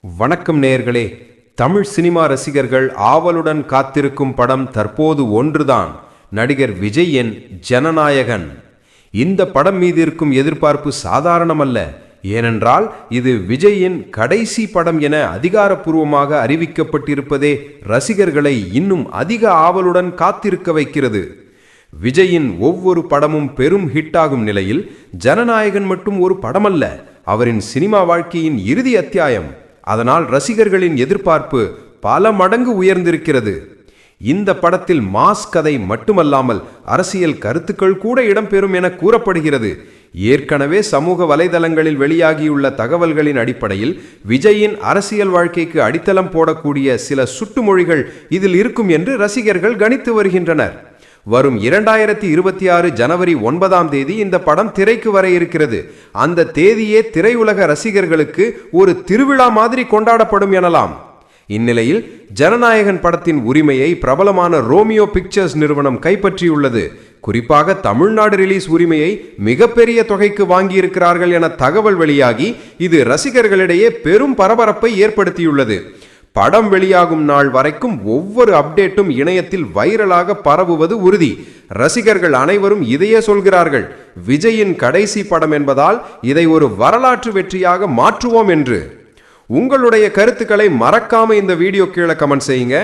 வணக்கம் நேயர்களே தமிழ் சினிமா ரசிகர்கள் ஆவலுடன் காத்திருக்கும் படம் தற்போது ஒன்றுதான். நடிகர் விஜயின் ஜனநாயகன். இந்த படம் மீது இருக்கும் எதிர்பார்ப்பு சாதாரணமல்ல. ஏனென்றால் இது விஜயின் கடைசி படம் என அதிகாரப்பூர்வமாக அறிவிக்கப்பட்டிருப்பதே ரசிகர்களை இன்னும் அதிக ஆவலுடன் காத்திருக்க வைக்கிறது. விஜயின் ஒவ்வொரு படமும் பெரும் ஹிட்டாகும் நிலையில் ஜனநாயகன் மட்டும் ஒரு படமல்ல. அவரின் சினிமா வாழ்க்கையின் இறுதி அத்தியாயம் அதனால் ரசிகர்களின் எதிர்பார்ப்பு பல மடங்கு உயர்ந்திருக்கிறது. இந்த படத்தில் மாஸ் கதை மட்டுமல்லாமல் அரசியல் கருத்துக்கள் கூட இடம்பெறும் என கூறப்படுகிறது. ஏற்கனவே சமூக வலைதளங்களில் வெளியாகியுள்ள தகவல்களின் அடிப்படையில் விஜயின் அரசியல் வாழ்க்கைக்கு அடித்தளம் போடக்கூடிய சில சுட்டுமொழிகள் இதில் இருக்கும் என்று ரசிகர்கள் கணித்து வருகின்றனர். வரும் இரண்டாயிரத்தி இருபத்தி ஆறு ஜனவரி ஒன்பதாம் தேதி இந்த படம் திரைக்கு வர இருக்கிறது. அந்த தேதியே திரையுலக ரசிகர்களுக்கு ஒரு திருவிழா மாதிரி கொண்டாடப்படும் எனலாம். இந்நிலையில் ஜனநாயகன் படத்தின் உரிமையை பிரபலமான ரோமியோ பிக்சர்ஸ் நிறுவனம் கைப்பற்றியுள்ளது. குறிப்பாக தமிழ்நாடு ரிலீஸ் உரிமையை மிகப்பெரிய தொகைக்கு வாங்கியிருக்கிறார்கள் என தகவல் வெளியாகி இது ரசிகர்களிடையே பெரும் பரபரப்பை ஏற்படுத்தியுள்ளது. படம் வெளியாகும் நாள் வரைக்கும் ஒவ்வொரு அப்டேட்டும் இணையத்தில் வைரலாக பரவுவது உறுதி. ரசிகர்கள் அனைவரும் இதையே சொல்கிறார்கள். விஜயின் கடைசி படம் என்பதால் இதை ஒரு வரலாற்று வெற்றியாக மாற்றுவோம் என்று. உங்களுடைய கருத்துக்களை மறக்காம இந்த வீடியோ கீழே கமெண்ட் செய்யுங்க.